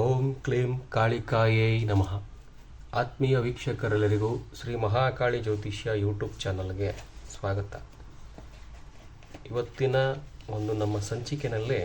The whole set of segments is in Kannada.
ಓಂ ಕ್ಲೀಂ ಕಾಳಿಕಾಯೇ ನಮಃ. ಆತ್ಮೀಯ ವೀಕ್ಷಕರೆಲ್ಲರಿಗೂ ಶ್ರೀ ಮಹಾಕಾಳಿ ಜ್ಯೋತಿಷ್ಯ ಯೂಟ್ಯೂಬ್ ಚಾನಲ್ಗೆ ಸ್ವಾಗತ. ಇವತ್ತಿನ ಒಂದು ನಮ್ಮ ಸಂಚಿಕೆಯಲ್ಲಿ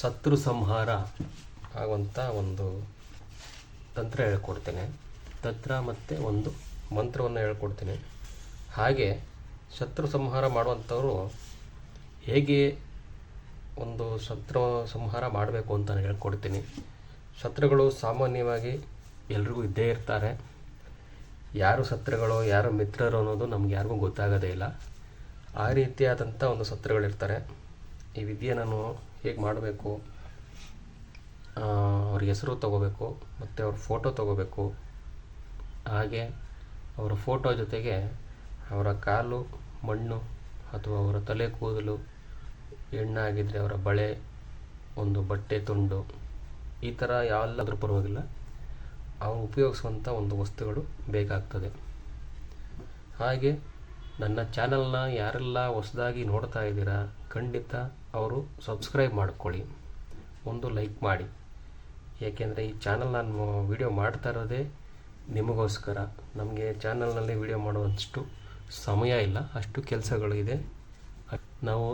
ಶತ್ರು ಸಂಹಾರ ಆಗುವಂಥ ಒಂದು ತಂತ್ರ ಹೇಳ್ಕೊಡ್ತೇನೆ. ತಂತ್ರ ಮತ್ತು ಒಂದು ಮಂತ್ರವನ್ನು ಹೇಳ್ಕೊಡ್ತೇನೆ. ಹಾಗೆ ಶತ್ರು ಸಂಹಾರ ಮಾಡುವಂಥವರು ಹೇಗೆ ಒಂದು ಶತ್ರು ಸಂಹಾರ ಮಾಡಬೇಕು ಅಂತ ನಾನು ಹೇಳ್ಕೊಡ್ತೀನಿ. ಶತ್ರುಗಳು ಸಾಮಾನ್ಯವಾಗಿ ಎಲ್ರಿಗೂ ಇದ್ದೇ ಇರ್ತಾರೆ. ಯಾರು ಶತ್ರುಗಳು, ಯಾರು ಮಿತ್ರರು ಅನ್ನೋದು ನಮ್ಗೆ ಯಾರಿಗೂ ಗೊತ್ತಾಗೋದೇ ಇಲ್ಲ. ಆ ರೀತಿಯಾದಂಥ ಒಂದು ಶತ್ರುಗಳಿರ್ತಾರೆ. ಈ ವಿದ್ಯೆ ನಾನು ಹೇಗೆ ಮಾಡಬೇಕು? ಅವ್ರ ಹೆಸರು ತಗೋಬೇಕು, ಮತ್ತು ಅವ್ರ ಫೋಟೋ ತಗೋಬೇಕು. ಹಾಗೆ ಅವರ ಫೋಟೋ ಜೊತೆಗೆ ಅವರ ಕಾಲು, ಮಣ್ಣು, ಅಥವಾ ಅವರ ತಲೆ ಕೂದಲು ಹೆಣ್ಣಾಗಿದ್ದರೆ ಅವರ ಬಳೆ, ಒಂದು ಬಟ್ಟೆ ತುಂಡು, ಈ ಥರ ಯಾವೆಲ್ಲಾದರೂ ಪರವಾಗಿಲ್ಲ. ಅವರು ಉಪಯೋಗಿಸುವಂಥ ಒಂದು ವಸ್ತುಗಳು ಬೇಕಾಗ್ತದೆ. ಹಾಗೆ ನನ್ನ ಚಾನಲ್ನ ಯಾರೆಲ್ಲ ಹೊಸದಾಗಿ ನೋಡ್ತಾ ಇದ್ದೀರಾ, ಖಂಡಿತ ಅವರು ಸಬ್ಸ್ಕ್ರೈಬ್ ಮಾಡ್ಕೊಳ್ಳಿ. ಒಂದು ಲೈಕ್ ಮಾಡಿ. ಏಕೆಂದರೆ ಈ ಚಾನಲ್ ನಾನು ವಿಡಿಯೋ ಮಾಡ್ತಾ ಇರೋದೇ ನಿಮಗೋಸ್ಕರ. ನಮಗೆ ಚಾನಲ್ನಲ್ಲಿ ವಿಡಿಯೋ ಮಾಡುವಷ್ಟು ಸಮಯ ಇಲ್ಲ, ಅಷ್ಟು ಕೆಲಸಗಳು ಇದೆ ನಾವು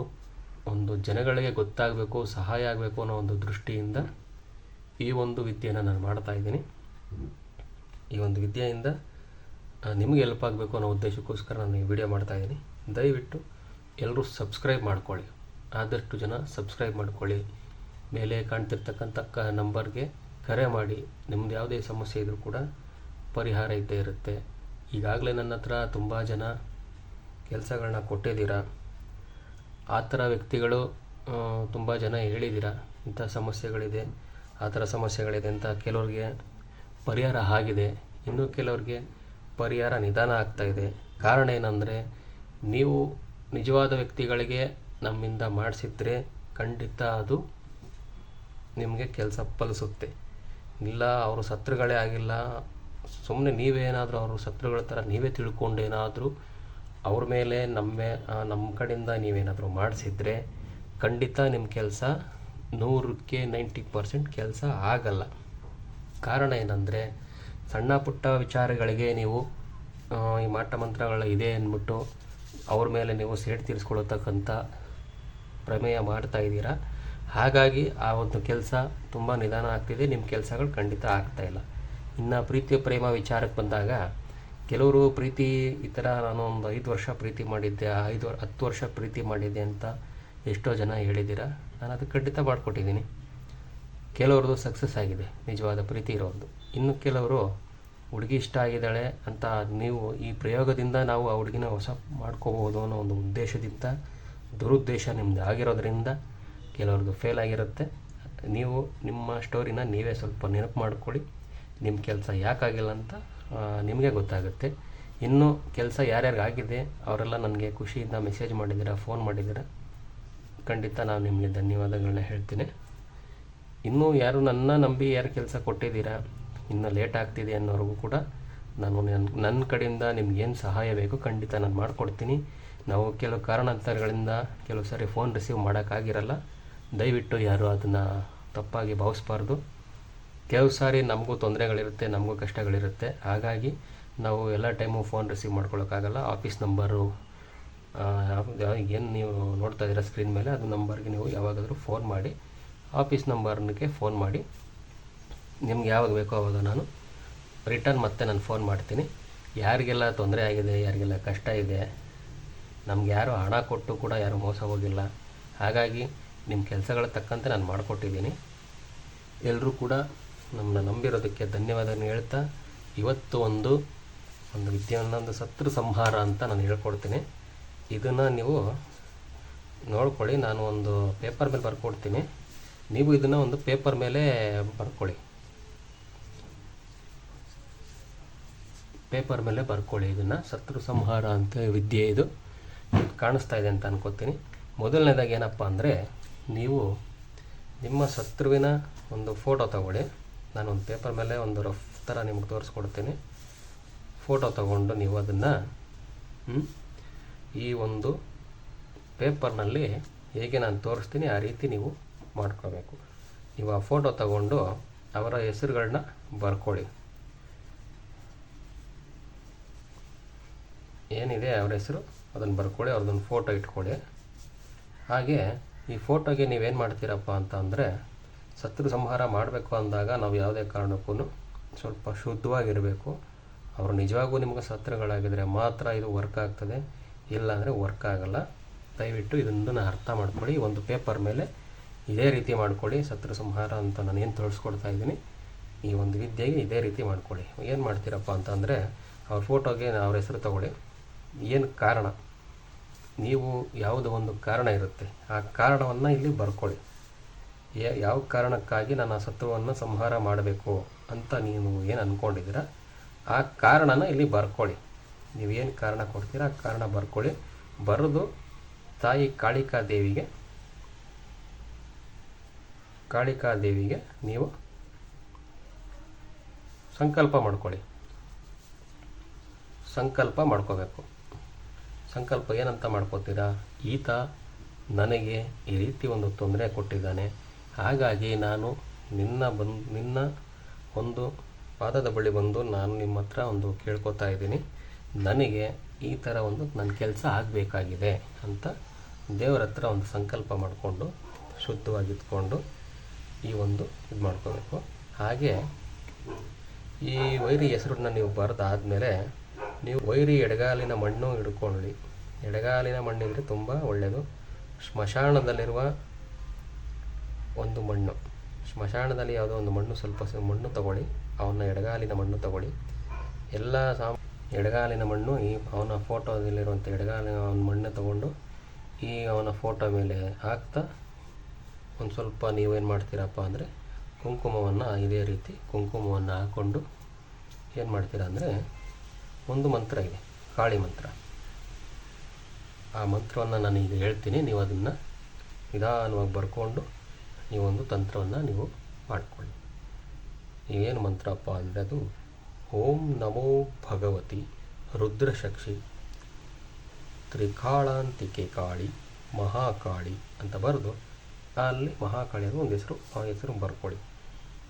ಒಂದು ಜನಗಳಿಗೆ ಗೊತ್ತಾಗಬೇಕು, ಸಹಾಯ ಆಗಬೇಕು ಅನ್ನೋ ಒಂದು ದೃಷ್ಟಿಯಿಂದ ಈ ಒಂದು ವಿದ್ಯೆಯನ್ನು ನಾನು ಮಾಡ್ತಾ ಇದ್ದೀನಿ. ಈ ಒಂದು ವಿದ್ಯೆಯಿಂದ ನಿಮಗೆ ಹೆಲ್ಪ್ ಆಗಬೇಕು ಅನ್ನೋ ಉದ್ದೇಶಕ್ಕೋಸ್ಕರ ನಾನು ಈ ವಿಡಿಯೋ ಮಾಡ್ತಾ ಇದ್ದೀನಿ. ದಯವಿಟ್ಟು ಎಲ್ಲರೂ ಸಬ್ಸ್ಕ್ರೈಬ್ ಮಾಡ್ಕೊಳ್ಳಿ. ಆದಷ್ಟು ಜನ ಸಬ್ಸ್ಕ್ರೈಬ್ ಮಾಡ್ಕೊಳ್ಳಿ. ಮೇಲೆ ಕಾಣ್ತಿರ್ತಕ್ಕಂಥ ಕ ನಂಬರ್ಗೆ ಕರೆ ಮಾಡಿ. ನಿಮ್ದು ಯಾವುದೇ ಸಮಸ್ಯೆ ಇದ್ದರೂ ಕೂಡ ಪರಿಹಾರ ಇದ್ದೇ ಇರುತ್ತೆ. ಈಗಾಗಲೇ ನನ್ನ ಹತ್ರ ತುಂಬ ಜನ ಕೆಲಸಗಳನ್ನ ಕೊಟ್ಟಿದ್ದೀರಾ? ಆ ಥರ ವ್ಯಕ್ತಿಗಳು ತುಂಬ ಜನ ಹೇಳಿದ್ದೀರ? ಇಂಥ ಸಮಸ್ಯೆಗಳಿದೆ, ಆ ಥರ ಸಮಸ್ಯೆಗಳಿದೆ ಅಂತ ಕೆಲವ್ರಿಗೆ ಪರಿಹಾರ ಆಗಿದೆ. ಇನ್ನು ಕೆಲವ್ರಿಗೆ ಪರಿಹಾರ ನಿಧಾನ ಆಗ್ತಾಯಿದೆ ಕಾರಣ ಏನಂದರೆ, ನೀವು ನಿಜವಾದ ವ್ಯಕ್ತಿಗಳಿಗೆ ನಮ್ಮಿಂದ ಮಾಡಿಸಿದ್ರೆ ಖಂಡಿತ ಅದು ನಿಮಗೆ ಕೆಲಸ ಫಲಿಸುತ್ತೆ. ಇಲ್ಲ, ಅವರು ಸತ್ರುಗಳೇ ಆಗಿಲ್ಲ. ಸುಮ್ಮನೆ ನೀವೇನಾದರೂ ಅವರು ಶತ್ರುಗಳ ಥರ ನೀವೇ ತಿಳ್ಕೊಂಡು ಏನಾದರೂ ಅವ್ರ ಮೇಲೆ, ನಮ್ಮ ನಮ್ಮ ಕಡೆಯಿಂದ ನೀವೇನಾದರೂ ಮಾಡಿಸಿದ್ರೆ ಖಂಡಿತ ನಿಮ್ಮ ಕೆಲಸ ನೂರಕ್ಕೆ ನೈಂಟಿ ಪರ್ಸೆಂಟ್ ಕೆಲಸ ಆಗಲ್ಲ. ಕಾರಣ ಏನಂದರೆ, ಸಣ್ಣ ಪುಟ್ಟ ವಿಚಾರಗಳಿಗೆ ನೀವು ಈ ಮಾಟ ಮಂತ್ರಗಳ ಇದೆ ಅಂದ್ಬಿಟ್ಟು ಅವ್ರ ಮೇಲೆ ನೀವು ಸೇಡ್ ತೀರಿಸ್ಕೊಳ್ತಕ್ಕಂಥ ಪ್ರಮೇಯ ಮಾಡ್ತಾ ಇದ್ದೀರಾ? ಹಾಗಾಗಿ ಆ ಒಂದು ಕೆಲಸ ತುಂಬ ನಿಧಾನ ಆಗ್ತಿದೆ. ನಿಮ್ಮ ಕೆಲಸಗಳು ಖಂಡಿತ ಆಗ್ತಾಯಿಲ್ಲ ಇನ್ನು ಪ್ರೀತಿ ಪ್ರೇಮ ವಿಚಾರಕ್ಕೆ ಬಂದಾಗ ಕೆಲವರು ಪ್ರೀತಿ, ಈ ಥರ ನಾನು ಒಂದು ಐದು ವರ್ಷ ಪ್ರೀತಿ ಮಾಡಿದ್ದೆ ಐದು ಹತ್ತು ವರ್ಷ ಪ್ರೀತಿ ಮಾಡಿದ್ದೆ ಅಂತ ಎಷ್ಟೋ ಜನ ಹೇಳಿದ್ದೀರ? ನಾನು ಅದು ಖಂಡಿತ ಮಾಡಿಕೊಟ್ಟಿದ್ದೀನಿ. ಕೆಲವ್ರದ್ದು ಸಕ್ಸಸ್ ಆಗಿದೆ, ನಿಜವಾದ ಪ್ರೀತಿ ಇರೋದು. ಇನ್ನು ಕೆಲವರು, ಹುಡುಗಿ ಇಷ್ಟ ಆಗಿದ್ದಾಳೆ ಅಂತ ನೀವು ಈ ಪ್ರಯೋಗದಿಂದ ನಾವು ಆ ಹುಡುಗಿನ ಹೊಸ ಮಾಡ್ಕೋಬೋದು ಅನ್ನೋ ಒಂದು ಉದ್ದೇಶದಿಂದ, ದುರುದ್ದೇಶ ನಿಮ್ಮದು ಆಗಿರೋದ್ರಿಂದ ಕೆಲವ್ರದ್ದು ಫೇಲ್ ಆಗಿರುತ್ತೆ. ನೀವು ನಿಮ್ಮ ಸ್ಟೋರಿನ ನೀವೇ ಸ್ವಲ್ಪ ನೆನಪು ಮಾಡ್ಕೊಳ್ಳಿ. ನಿಮ್ಮ ಕೆಲಸ ಯಾಕಾಗಿಲ್ಲ ಅಂತ ನಿಮಗೆ ಗೊತ್ತಾಗುತ್ತೆ. ಇನ್ನು ಕೆಲಸ ಯಾರ್ಯಾರಿಗೆ ಆಗಿದೆ, ಅವರೆಲ್ಲ ನನಗೆ ಖುಷಿಯಿಂದ ಮೆಸೇಜ್ ಮಾಡಿದ್ದೀರಾ ಫೋನ್ ಮಾಡಿದ್ದೀರಾ, ಖಂಡಿತ ನಾನು ನಿಮಗೆ ಧನ್ಯವಾದಗಳನ್ನ ಹೇಳ್ತೀನಿ. ಇನ್ನೂ ಯಾರು ನನ್ನ ನಂಬಿ ಯಾರು ಕೆಲಸ ಕೊಟ್ಟಿದ್ದೀರಾ, ಇನ್ನೂ ಲೇಟ್ ಆಗ್ತಿದೆ ಅನ್ನೋರಿಗೂ ಕೂಡ ನಾನು ನನ್ನ ನನ್ನ ಕಡೆಯಿಂದ ನಿಮ್ಗೇನು ಸಹಾಯ ಬೇಕು ಖಂಡಿತ ನಾನು ಮಾಡಿಕೊಡ್ತೀನಿ. ನಾವು ಕೆಲವು ಕಾರಣಾಂತರಗಳಿಂದ ಕೆಲವು ಸಾರಿ ಫೋನ್ ರಿಸೀವ್ ಮಾಡೋಕ್ಕಾಗಿರಲ್ಲ. ದಯವಿಟ್ಟು ಯಾರು ಅದನ್ನು ತಪ್ಪಾಗಿ ಭಾವಿಸ್ಬಾರ್ದು. ಕೆಲವು ಸಾರಿ ನಮಗೂ ತೊಂದರೆಗಳಿರುತ್ತೆ, ನಮಗೂ ಕಷ್ಟಗಳಿರುತ್ತೆ. ಹಾಗಾಗಿ ನಾವು ಎಲ್ಲ ಟೈಮು ಫೋನ್ ರಿಸೀವ್ ಮಾಡ್ಕೊಳ್ಳೋಕ್ಕಾಗಲ್ಲ ಆಫೀಸ್ ನಂಬರು ಏನು ನೀವು ನೋಡ್ತಾ ಇದ್ದೀರಾ ಸ್ಕ್ರೀನ್ ಮೇಲೆ, ಅದು ನಂಬರ್ಗೆ ನೀವು ಯಾವಾಗಾದರೂ ಫೋನ್ ಮಾಡಿ, ಆಫೀಸ್ ನಂಬರ್ನಿಗೆ ಫೋನ್ ಮಾಡಿ. ನಿಮ್ಗೆ ಯಾವಾಗ ಬೇಕೋ ಆವಾಗ ನಾನು ರಿಟರ್ನ್ ಮತ್ತೆ ನಾನು ಫೋನ್ ಮಾಡ್ತೀನಿ. ಯಾರಿಗೆಲ್ಲ ತೊಂದರೆ ಆಗಿದೆ, ಯಾರಿಗೆಲ್ಲ ಕಷ್ಟ ಇದೆ, ನಮ್ಗೆ ಯಾರು ಹಣ ಕೊಟ್ಟು ಕೂಡ ಯಾರು ಮೋಸ ಹೋಗಿಲ್ಲ. ಹಾಗಾಗಿ ನಿಮ್ಮ ಕೆಲಸಗಳ ತಕ್ಕಂತೆ ನಾನು ಮಾಡಿಕೊಟ್ಟಿದ್ದೀನಿ. ಎಲ್ಲರೂ ಕೂಡ ನಮ್ಮನ್ನ ನಂಬಿರೋದಕ್ಕೆ ಧನ್ಯವಾದವನ್ನು ಹೇಳ್ತಾ ಇವತ್ತು ಒಂದು ಒಂದು ವಿದ್ಯಾನಂದ ಸತ್ರು ಸಂಹಾರ ಅಂತ ನಾನು ಹೇಳ್ಕೊಡ್ತೀನಿ. ಇದನ್ನು ನೀವು ನೋಡ್ಕೊಳ್ಳಿ, ನಾನು ಒಂದು ಪೇಪರ್ ಮೇಲೆ ಬರ್ಕೊಡ್ತೀನಿ. ನೀವು ಇದನ್ನು ಒಂದು ಪೇಪರ್ ಮೇಲೆ ಬರ್ಕೊಳ್ಳಿ. ಪೇಪರ್ ಮೇಲೆ ಬರ್ಕೊಳ್ಳಿ ಇದನ್ನು ಶತ್ರು ಸಂಹಾರ ಅಂತ ವಿದ್ಯೆ ಇದು. ಕಾಣಿಸ್ತಾ ಇದೆ ಅಂತ ಅನ್ಕೋತೀನಿ. ಮೊದಲನೇದಾಗಿ ಏನಪ್ಪ ಅಂದರೆ, ನೀವು ನಿಮ್ಮ ಶತ್ರುವಿನ ಒಂದು ಫೋಟೋ ತಗೊಳ್ಳಿ. ನಾನು ಒಂದು ಪೇಪರ್ ಮೇಲೆ ಒಂದು ರಫ್ ಥರ ನಿಮ್ಗೆ ತೋರಿಸ್ಕೊಡ್ತೀನಿ. ಫೋಟೋ ತಗೊಂಡು ನೀವು ಅದನ್ನು ಈ ಒಂದು ಪೇಪರ್ನಲ್ಲಿ ಹೇಗೆ ನಾನು ತೋರಿಸ್ತೀನಿ ಆ ರೀತಿ ನೀವು ಮಾಡ್ಕೋಬೇಕು ನೀವು ಆ ಫೋಟೋ ತಗೊಂಡು ಅವರ ಹೆಸರುಗಳನ್ನ ಬರ್ಕೊಳ್ಳಿ. ಏನಿದೆ ಅವ್ರ ಹೆಸರು? ಅದನ್ನು ಬರ್ಕೊಳ್ಳಿ, ಅವ್ರದ್ದೊಂದು ಫೋಟೋ ಇಟ್ಕೊಳ್ಳಿ. ಹಾಗೆ ಈ ಫೋಟೋಗೆ ನೀವೇನು ಮಾಡ್ತೀರಪ್ಪ ಅಂತ ಅಂದರೆ ಶತ್ರು ಸಂಹಾರ ಮಾಡಬೇಕು ಅಂದಾಗ ನಾವು ಯಾವುದೇ ಕಾರಣಕ್ಕೂ ಸ್ವಲ್ಪ ಶುದ್ಧವಾಗಿರಬೇಕು. ಅವರು ನಿಜವಾಗೂ ನಿಮಗೆ ಶತ್ರುಗಳಾಗಿದ್ದರೆ ಮಾತ್ರ ಇದು ವರ್ಕ್ ಆಗ್ತದೆ. ಇಲ್ಲಾಂದರೆ ವರ್ಕ್ ಆಗಲ್ಲ. ದಯವಿಟ್ಟು ಇದನ್ನು ಅರ್ಥ ಮಾಡ್ಕೊಳ್ಳಿ. ಒಂದು ಪೇಪರ್ ಮೇಲೆ ಇದೇ ರೀತಿ ಮಾಡ್ಕೊಳ್ಳಿ. ಶತ್ರು ಸಂಹಾರ ಅಂತ ನಾನು ಏನು ತೋರಿಸ್ಕೊಡ್ತಾ ಇದ್ದೀನಿ. ಈ ಒಂದು ವಿದ್ಯೆಗೆ ಇದೇ ರೀತಿ ಮಾಡ್ಕೊಳ್ಳಿ. ಏನು ಮಾಡ್ತೀರಪ್ಪ ಅಂತಂದರೆ, ಅವ್ರ ಫೋಟೋಗೆ ಅವ್ರ ಹೆಸರು ತಗೊಳ್ಳಿ. ಏನು ಕಾರಣ? ನೀವು ಯಾವುದೋ ಒಂದು ಕಾರಣ ಇರುತ್ತೆ. ಆ ಕಾರಣವನ್ನು ಇಲ್ಲಿ ಬರ್ಕೊಳ್ಳಿ. ಯಾವ ಕಾರಣಕ್ಕಾಗಿ ನಾನು ಆ ಸತ್ವವನ್ನು ಸಂಹಾರ ಮಾಡಬೇಕು ಅಂತ ನೀವು ಏನು ಅಂದ್ಕೊಂಡಿದ್ದೀರ ಆ ಕಾರಣನ ಇಲ್ಲಿ ಬರ್ಕೊಳ್ಳಿ. ನೀವೇನು ಕಾರಣ ಕೊಡ್ತೀರ? ಆ ಕಾರಣ ಬರ್ಕೊಳ್ಳಿ. ಬರೆದು ತಾಯಿ ಕಾಳಿಕಾ ದೇವಿಗೆ ಕಾಳಿಕಾ ದೇವಿಗೆ ನೀವು ಸಂಕಲ್ಪ ಮಾಡ್ಕೊಳ್ಳಿ. ಸಂಕಲ್ಪ ಮಾಡ್ಕೋಬೇಕು. ಸಂಕಲ್ಪ ಏನಂತ ಮಾಡ್ಕೋತೀರಾ? ಈತ ನನಗೆ ಈ ರೀತಿ ಒಂದು ತೊಂದರೆ ಕೊಟ್ಟಿದ್ದಾನೆ. ಹಾಗಾಗಿ ನಾನು ನಿನ್ನ ಬಂದು, ನಿನ್ನ ಒಂದು ಪಾದದ ಬಳಿ ಬಂದು ನಾನು ನಿಮ್ಮ ಹತ್ರ ಒಂದು ಕೇಳ್ಕೊತಾ ಇದ್ದೀನಿ. ನನಗೆ ಈ ಥರ ಒಂದು ನನ್ನ ಕೆಲಸ ಆಗಬೇಕಾಗಿದೆ ಅಂತ ದೇವರ ಹತ್ರ ಒಂದು ಸಂಕಲ್ಪ ಮಾಡಿಕೊಂಡು, ಶುದ್ಧವಾಗಿದ್ಕೊಂಡು ಈ ಒಂದು ಇದು ಮಾಡ್ಕೋಬೇಕು. ಹಾಗೆ ಈ ವೈರಿ ಹೆಸರನ್ನ ನೀವು ಬರೆದಾದ್ಮೇಲೆ ನೀವು ವೈರಿ ಎಡಗಾಲಿನ ಮಣ್ಣು ಹಿಡ್ಕೊಳ್ಳಿ. ಎಡಗಾಲಿನ ಮಣ್ಣಿದ್ರೆ ತುಂಬ ಒಳ್ಳೆಯದು ಸ್ಮಶಾನದಲ್ಲಿರುವ ಒಂದು ಮಣ್ಣು. ಸ್ಮಶಾನದಲ್ಲಿ ಯಾವುದೋ ಒಂದು ಮಣ್ಣು, ಸ್ವಲ್ಪ ಸ- ಮಣ್ಣು ತಗೊಳ್ಳಿ. ಅವನ ಎಡಗಾಲಿನ ಮಣ್ಣು ತಗೊಳ್ಳಿ. ಎಲ್ಲ ಸಾಮ, ಎಡಗಾಲಿನ ಮಣ್ಣು ಈ ಅವನ ಫೋಟೋದಲ್ಲಿರುವಂಥ ಎಡಗಾಲಿನ ಅವನ ಮಣ್ಣು ತಗೊಂಡು ಈ ಅವನ ಫೋಟೋ ಮೇಲೆ ಹಾಕ್ತಾ ಒಂದು ಸ್ವಲ್ಪ ನೀವೇನು ಮಾಡ್ತೀರಪ್ಪ ಅಂದರೆ ಕುಂಕುಮವನ್ನು ಇದೇ ರೀತಿ ಕುಂಕುಮವನ್ನು ಹಾಕ್ಕೊಂಡು ಏನು ಮಾಡ್ತೀರಾ ಅಂದರೆ ಒಂದು ಮಂತ್ರ ಇದೆ, ಕಾಳಿ ಮಂತ್ರ. ಆ ಮಂತ್ರವನ್ನು ನಾನು ಈಗ ಹೇಳ್ತೀನಿ. ನೀವು ಅದನ್ನು ನಿಧಾನವಾಗಿ ಬರ್ಕೊಂಡು ನೀವೊಂದು ತಂತ್ರವನ್ನು ನೀವು ಮಾಡಿಕೊಳ್ಳಿ. ಏನು ಮಂತ್ರಪ್ಪ ಅಂದರೆ ಅದು, ಓಂ ನಮೋ ಭಗವತಿ ರುದ್ರಶಕ್ಷಿ ತ್ರಿಕಾಳಾಂತಿಕೆ ಕಾಳಿ ಮಹಾಕಾಳಿ ಅಂತ ಬರೆದು ಅಲ್ಲಿ ಮಹಾಕಾಳಿ ಅನ್ನೋ ಒಂದು ಹೆಸರು, ಆ ಹೆಸರು ಬರ್ಕೊಳ್ಳಿ.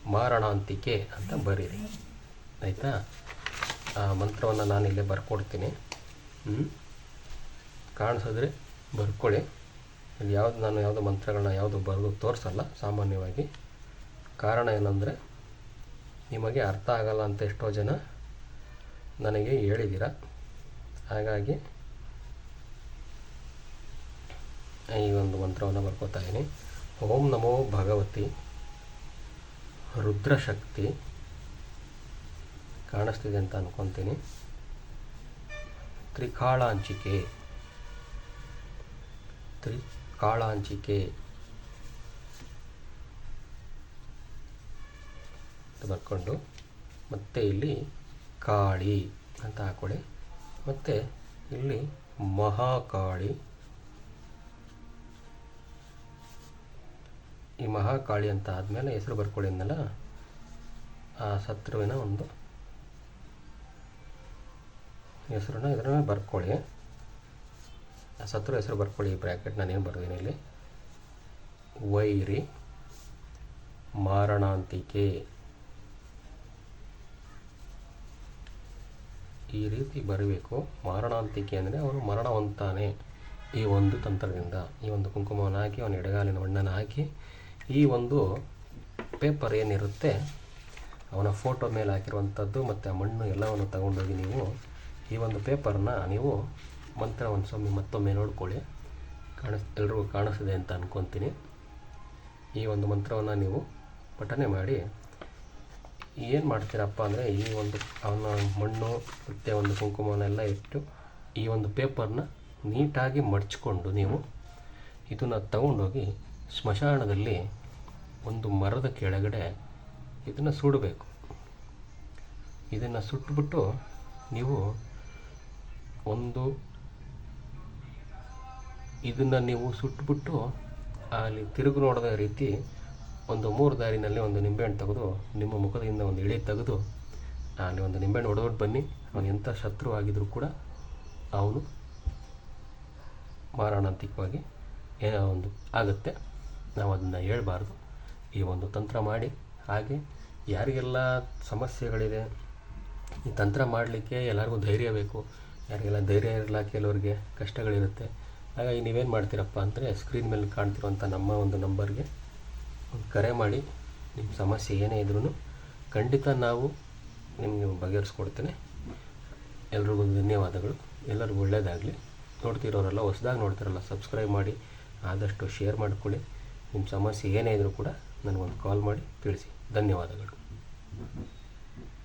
ಮಾರಣಾಂತಿಕೆ ಅಂತ ಬರೀರಿ. ಆಯಿತಾ? ಆ ಮಂತ್ರವನ್ನು ನಾನಿಲ್ಲೇ ಬರ್ಕೊಡ್ತೀನಿ. ಹ್ಞೂ ಕಾಣಿಸಿದ್ರೆ ಬರ್ಕೊಳ್ಳಿ. ಯಾವುದು ನಾನು ಯಾವುದೋ ಮಂತ್ರಗಳನ್ನ ಯಾವುದು ಬರೆದು ತೋರಿಸಲ್ಲ, ಸಾಮಾನ್ಯವಾಗಿ. ಕಾರಣ ಏನಂದರೆ, ನಿಮಗೆ ಅರ್ಥ ಆಗಲ್ಲ ಅಂತ ಎಷ್ಟೋ ಜನ ನನಗೆ ಹೇಳಿದ್ದೀರ ಹಾಗಾಗಿ, ಈ ಒಂದು ಮಂತ್ರವನ್ನು ಬರ್ಕೋತಾ ಇದ್ದೀನಿ. ಓಂ ನಮೋ ಭಗವತಿ, ರುದ್ರಶಕ್ತಿ, ಕಾಣಿಸ್ತಿದೆ ಅಂತ ಅನ್ಕೊತೀನಿ. ತ್ರಿಕಾಳಾಂಚಿಕೆ ತ್ರಿಕಾಳಾಂಚಿಕೆ ಅಂತ ಬರ್ಕೊಂಡು ಮತ್ತೆ ಇಲ್ಲಿ ಕಾಳಿ ಅಂತ ಹಾಕೊಳ್ಳಿ. ಮತ್ತು ಇಲ್ಲಿ ಮಹಾಕಾಳಿ. ಈ ಮಹಾಕಾಳಿ ಅಂತ ಆದಮೇಲೆ ಹೆಸರು ಬರ್ಕೊಳ್ಳಿ ಅಂದಲ್ಲ ಆ ಶತ್ರುವಿನ ಒಂದು ಹೆಸರನ್ನ ಮೇಲೆ ಬರ್ಕೊಳ್ಳಿ. ಆ ಶತ್ರು ಹೆಸರು ಬರ್ಕೊಳ್ಳಿ ಈ ಬ್ರ್ಯಾಕೆಟ್ ನಾನೇನು ಬರ್ತೀನಿ ಇಲ್ಲಿ? ವೈರಿ ಮಾರಣಾಂತಿಕೆ. ಈ ರೀತಿ ಬರಬೇಕು. ಮಾರಣಾಂತಿಕೆ ಅಂದರೆ ಅವನು ಮರಣ ಹೊಂತಾನೆ ಈ ಒಂದು ತಂತ್ರದಿಂದ, ಈ ಒಂದು ಕುಂಕುಮವನ್ನು ಹಾಕಿ, ಅವನ ಎಡಗಾಲಿನ ಮಣ್ಣನ್ನು ಹಾಕಿ, ಈ ಒಂದು ಪೇಪರ್ ಏನಿರುತ್ತೆ, ಅವನ ಫೋಟೋ ಮೇಲೆ ಹಾಕಿರುವಂಥದ್ದು ಮತ್ತು ಆ ಮಣ್ಣು ಎಲ್ಲವನ್ನು ತಗೊಂಡೋಗಿ ನೀವು ಈ ಒಂದು ಪೇಪರ್ನ ನೀವು ಮಂತ್ರ ಸ್ವಾಮಿ ಮತ್ತೊಮ್ಮೆ ನೋಡಿಕೊಳ್ಳಿ. ಕಾಣಿಸ್, ಎಲ್ರಿಗೂ ಕಾಣಿಸಿದೆ ಅಂತ ಅಂದ್ಕೊತೀನಿ ಈ ಒಂದು ಮಂತ್ರವನ್ನು ನೀವು ಪಠನೆ ಮಾಡಿ. ಏನು ಮಾಡ್ತೀರಪ್ಪ ಅಂದರೆ ಈ ಒಂದು ಅವನ ಮಣ್ಣು, ಮತ್ತು ಒಂದು ಕುಂಕುಮನೆಲ್ಲ ಇಟ್ಟು ಈ ಒಂದು ಪೇಪರ್ನ ನೀಟಾಗಿ ಮಡ್ಚಿಕೊಂಡು ನೀವು ಇದನ್ನು ತಗೊಂಡೋಗಿ ಸ್ಮಶಾನದಲ್ಲಿ ಒಂದು ಮರದ ಕೆಳಗಡೆ ಇದನ್ನು ಸುಡಬೇಕು. ಇದನ್ನು ಸುಟ್ಬಿಟ್ಟು ನೀವು ಒಂದು ಇದನ್ನು ನೀವು ಸುಟ್ಟುಬಿಟ್ಟು ಅಲ್ಲಿ ತಿರುಗು ನೋಡದ ರೀತಿ ಒಂದು ಮೂರು ದಾರಿನಲ್ಲಿ ಒಂದು ನಿಂಬೆಹಣ್ಣು ತೆಗೆದು, ನಿಮ್ಮ ಮುಖದಿಂದ ಒಂದು ಇಳಿ ತೆಗೆದು ಅಲ್ಲಿ ಒಂದು ನಿಂಬೆಹಣ್ಣು ಹೊಡೆದೊಟ್ಟು ಬನ್ನಿ. ಅವನು ಎಂಥ ಶತ್ರು ಆಗಿದ್ರೂ ಕೂಡ ಅವನು ಮಾರಣಾಂತಿಕವಾಗಿ ಏನೋ ಒಂದು ಆಗುತ್ತೆ. ನಾವು ಅದನ್ನು ಹೇಳಬಾರ್ದು. ಈ ಒಂದು ತಂತ್ರ ಮಾಡಿ. ಹಾಗೆ ಯಾರಿಗೆಲ್ಲ ಸಮಸ್ಯೆಗಳಿದೆ, ಈ ತಂತ್ರ ಮಾಡಲಿಕ್ಕೆ ಎಲ್ಲರಿಗೂ ಧೈರ್ಯ ಬೇಕು. ಯಾರಿಗೆಲ್ಲ ಧೈರ್ಯ ಇರಲ್ಲ ಕೆಲವ್ರಿಗೆ, ಕಷ್ಟಗಳಿರುತ್ತೆ. ಹಾಗಾಗಿ ನೀವೇನು ಮಾಡ್ತೀರಪ್ಪ ಅಂದರೆ ಸ್ಕ್ರೀನ್ ಮೇಲೆ ಕಾಣ್ತಿರುವಂಥ ನಮ್ಮ ಒಂದು ನಂಬರ್ಗೆ ಒಂದು ಕರೆ ಮಾಡಿ. ನಿಮ್ಮ ಸಮಸ್ಯೆ ಏನೇ ಇದ್ರೂ ಖಂಡಿತ ನಾವು ನಿಮಗೆ ಬಗೆಹರಿಸ್ಕೊಡ್ತೇನೆ. ಎಲ್ರಿಗೂ ಧನ್ಯವಾದಗಳು. ಎಲ್ಲರಿಗೂ ಒಳ್ಳೆಯದಾಗಲಿ ನೋಡ್ತಿರೋರೆಲ್ಲ ಹೊಸ್ದಾಗಿ ನೋಡ್ತಿರಲ್ಲ ಸಬ್ಸ್ಕ್ರೈಬ್ ಮಾಡಿ, ಆದಷ್ಟು ಶೇರ್ ಮಾಡಿಕೊಳ್ಳಿ. ನಿಮ್ಮ ಸಮಸ್ಯೆ ಏನೇ ಇದ್ರೂ ಕೂಡ ನನಗೊಂದು ಕಾಲ್ ಮಾಡಿ, ತಿಳಿಸಿ. ಧನ್ಯವಾದಗಳು.